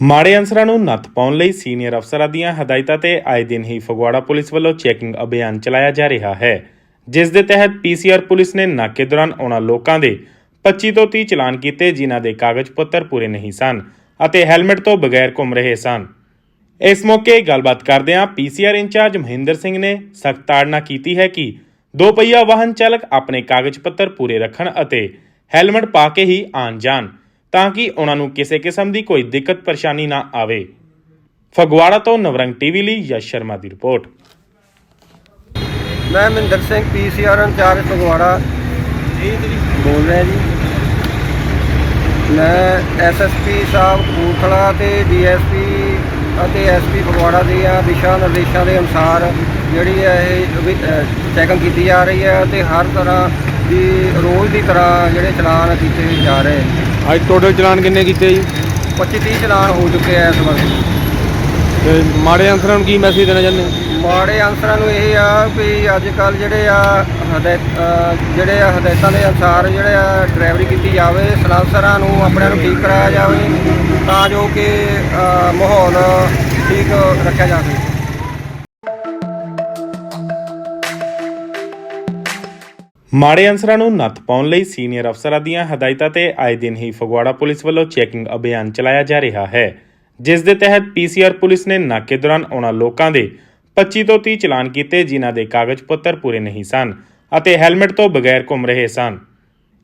ਮਾੜੇ ਅਨਸਰਾਂ ਨੂੰ ਨੱਥ ਪਾਉਣ ਲਈ ਸੀਨੀਅਰ ਅਫਸਰਾਂ ਦੀਆਂ ਹਦਾਇਤਾਂ ਤੇ ਆਏ ਦਿਨ ਹੀ ਫਗਵਾੜਾ ਪੁਲਿਸ ਵੱਲੋਂ ਚੈਕਿੰਗ ਅਭਿਆਨ ਚਲਾਇਆ ਜਾ ਰਿਹਾ ਹੈ, ਜਿਸ ਦੇ ਤਹਿਤ ਪੀਸੀਆਰ ਪੁਲਿਸ ਨੇ ਨਾਕੇ ਦੌਰਾਨ ਉਹਨਾਂ ਲੋਕਾਂ ਦੇ 25 ਤੋਂ 30 ਚਲਾਨ ਕੀਤੇ ਜਿਨ੍ਹਾਂ ਦੇ ਕਾਗਜ਼ ਪੱਤਰ ਪੂਰੇ ਨਹੀਂ ਸਨ ਅਤੇ ਹੈਲਮਟ ਤੋਂ ਬਗੈਰ ਘੁੰਮ ਰਹੇ ਸਨ। ਇਸ ਮੌਕੇ ਗੱਲਬਾਤ ਕਰਦਿਆਂ ਪੀਸੀਆਰ ਇੰਚਾਰਜ ਮਹਿੰਦਰ ਸਿੰਘ ਨੇ ਸਖਤ ਤਾੜਨਾ ਕੀਤੀ ਹੈ ਕਿ ਦੋ ਪਹੀਆ ਵਾਹਨ ਚਾਲਕ ਆਪਣੇ ਕਾਗਜ਼ ਪੱਤਰ ਪੂਰੇ ਰੱਖਣ ਅਤੇ ਹੈਲਮਟ ਪਾ ਕੇ ਹੀ ਆਉਣ ਜਾਣ। ਤਾਂ ਕਿ ਉਹਨਾਂ ਨੂੰ ਕਿਸੇ ਕਿਸਮ ਦੀ ਕੋਈ ਦਿੱਕਤ ਪਰੇਸ਼ਾਨੀ ਨਾ ਆਵੇ। ਫਗਵਾੜਾ ਤੋਂ ਨਵਰੰਗ ਟੀਵੀ ਲਈ ਯਸ਼ ਸ਼ਰਮਾ ਦੀ ਰਿਪੋਰਟ। ਮੈਂ ਮਹਿੰਦਰ ਸਿੰਘ ਪੀਸੀਆਰ ਇੰਚਾਰਜ ਫਗਵਾੜਾ। ਬੋਲ ਰਿਹਾ ਜੀ। ਮੈਂ ਐਸਐਸਪੀ ਸਾਹਿਬ ਕਪੂਰਥਲਾ ਤੇ ਡੀਐਸਪੀ ਅਤੇ ਐਸਪੀ ਫਗਵਾੜਾ ਦੀਆਂ ਦਿਸ਼ਾ ਨਿਰਦੇਸ਼ਾਂ ਦੇ ਅਨੁਸਾਰ ਜਿਹੜੀ ਹੈ ਇਹ ਚੈਕਿੰਗ ਕੀਤੀ ਜਾ ਰਹੀ ਹੈ ਤੇ ਹਰ ਤਰ੍ਹਾਂ ਦੀ ਰੋਜ਼ ਦੀ ਤਰ੍ਹਾਂ ਜਿਹੜੇ ਚਲਾਨ ਕੀਤੇ ਜਾ ਰਹੇ ਅੱਜ ਟੋਟਲ ਚਲਾਨ ਕਿੰਨੇ ਕੀਤੇ ਜੀ? 25 30 ਚਲਾਨ ਹੋ ਚੁੱਕੇ ਆ ਇਸ ਵਕਤ ਤੇ ਮਾੜੇ ਅਨਸਰਾਂ ਨੂੰ ਕੀ ਮੈਸੇਜ ਦੇਣਾ ਚਾਹੁੰਦੇ ਹੋ? ਮਾੜੇ ਅਨਸਰਾਂ ਨੂੰ ਇਹ ਆ ਵੀ ਅੱਜ ਕੱਲ ਜਿਹੜੇ ਆ ਹਦਾਇਤ ਅ, ਜਿਹੜੇ ਆ ਹਦਾਇਤਾਂ ਦੇ ਅਨੁਸਾਰ ਜਿਹੜੇ ਆ ਡਰਾਈਵਰੀ ਕੀਤੀ ਜਾਵੇ ਸਲਾਂਸਰਾਂ ਨੂੰ ਆਪਣਿਆਂ ਨੂੰ ਠੀਕ ਕਰਾਇਆ ਜਾਵੇ ਤਾਂ ਜੋ ਕਿ ਅ, ਮਾਹੌਲ ਠੀਕ ਰੱਖਿਆ ਜਾ ਸਕੇ ਮਾੜੇ ਅਨਸਰਾਂ ਨੂੰ ਨੱਥ ਪਾਉਣ ਲਈ ਸੀਨੀਅਰ ਅਫਸਰਾਂ ਦੀਆਂ ਹਦਾਇਤਾਂ ਤੇ ਆਏ ਦਿਨ ਹੀ ਫਗਵਾੜਾ ਪੁਲਿਸ ਵੱਲੋਂ ਚੈਕਿੰਗ ਅਭਿਆਨ ਚਲਾਇਆ ਜਾ ਰਿਹਾ ਹੈ, ਜਿਸ ਦੇ ਤਹਿਤ ਪੀਸੀਆਰ ਪੁਲਿਸ ਨੇ ਨਾਕੇ ਦੌਰਾਨ ਉਹਨਾਂ ਲੋਕਾਂ ਦੇ 25 ਤੋਂ 30 ਚਲਾਨ ਕੀਤੇ ਜਿਨ੍ਹਾਂ ਦੇ ਕਾਗਜ਼ ਪੱਤਰ ਪੂਰੇ ਨਹੀਂ ਸਨ ਅਤੇ ਹੈਲਮਟ ਤੋਂ ਬਗੈਰ ਘੁੰਮ ਰਹੇ ਸਨ।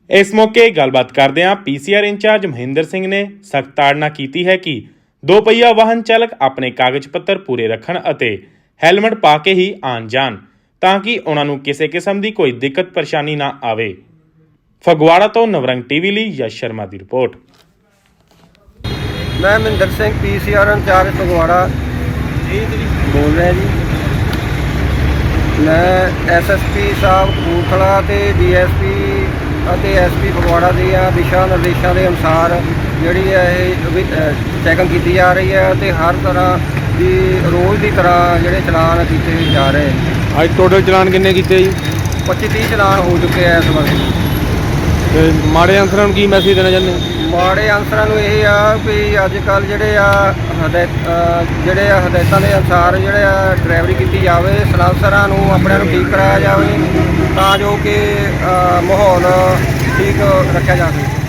ਇਸ ਮੌਕੇ ਗੱਲਬਾਤ ਕਰਦਿਆਂ ਪੀਸੀਆਰ ਇੰਚਾਰਜ ਮਹਿੰਦਰ ਸਿੰਘ ਨੇ ਸਖਤ ਤਾੜਨਾ ਕੀਤੀ ਹੈ ਕਿ ਦੋ ਪਹੀਆ ਵਾਹਨ ਚਾਲਕ ਆਪਣੇ ਕਾਗਜ਼ ਪੱਤਰ ਪੂਰੇ ਰੱਖਣ ਅਤੇ ਹੈਲਮਟ ਪਾ ਕੇ ਹੀ ਆਉਣ ਜਾਣ। ਤਾਂ ਕਿ ਉਹਨਾਂ ਨੂੰ ਕਿਸੇ ਕਿਸਮ ਦੀ ਕੋਈ ਦਿੱਕਤ ਪਰੇਸ਼ਾਨੀ ਨਾ ਆਵੇ। ਫਗਵਾੜਾ ਤੋਂ ਨਵਰੰਗ ਟੀਵੀ ਲਈ ਯਸ਼ ਸ਼ਰਮਾ ਦੀ ਰਿਪੋਰਟ। ਮੈਂ ਮਹਿੰਦਰ ਸਿੰਘ ਪੀਸੀਆਰ ਇੰਚਾਰਜ ਫਗਵਾੜਾ। ਬੋਲ ਰਿਹਾ ਜੀ। ਮੈਂ ਐਸਐਸਪੀ ਸਾਹਿਬ ਕਪੂਰਥਲਾ ਤੇ ਡੀਐਸਪੀ ਅਤੇ ਐਸਪੀ ਫਗਵਾੜਾ ਦੀਆਂ ਦਿਸ਼ਾ ਨਿਰਦੇਸ਼ਾਂ ਦੇ ਅਨੁਸਾਰ ਜਿਹੜੀ ਹੈ ਇਹ ਚੈਕਿੰਗ ਕੀਤੀ ਜਾ ਰਹੀ ਹੈ ਤੇ ਹਰ ਤਰ੍ਹਾਂ ਦੀ ਰੋਜ਼ ਦੀ ਤਰ੍ਹਾਂ ਜਿਹੜੇ ਚਲਾਨ ਕੀਤੇ ਜਾ ਰਹੇ ਅੱਜ ਟੋਟਲ ਚਲਾਨ ਕਿੰਨੇ ਕੀਤੇ ਜੀ? 25 30 ਚਲਾਨ ਹੋ ਚੁੱਕੇ ਆ ਇਸ ਵਕਤ ਤੇ ਮਾੜੇ ਅਨਸਰਾਂ ਨੂੰ ਕੀ ਮੈਸੇਜ ਦੇਣਾ ਚਾਹੁੰਦੇ ਹੋ? ਮਾੜੇ ਅਨਸਰਾਂ ਨੂੰ ਇਹ ਆ ਵੀ ਅੱਜ ਕੱਲ ਜਿਹੜੇ ਆ ਹਦਾਇਤ ਅ, ਜਿਹੜੇ ਆ ਹਦਾਇਤਾਂ ਦੇ ਅਨੁਸਾਰ ਜਿਹੜੇ ਆ ਡਰਾਈਵਰੀ ਕੀਤੀ ਜਾਵੇ ਸਲਾਂਸਰਾਂ ਨੂੰ ਆਪਣਿਆਂ ਨੂੰ ਠੀਕ ਕਰਾਇਆ ਜਾਵੇ ਤਾਂ ਜੋ ਕਿ ਅ, ਮਾਹੌਲ ਠੀਕ ਰੱਖਿਆ ਜਾ ਸਕੇ।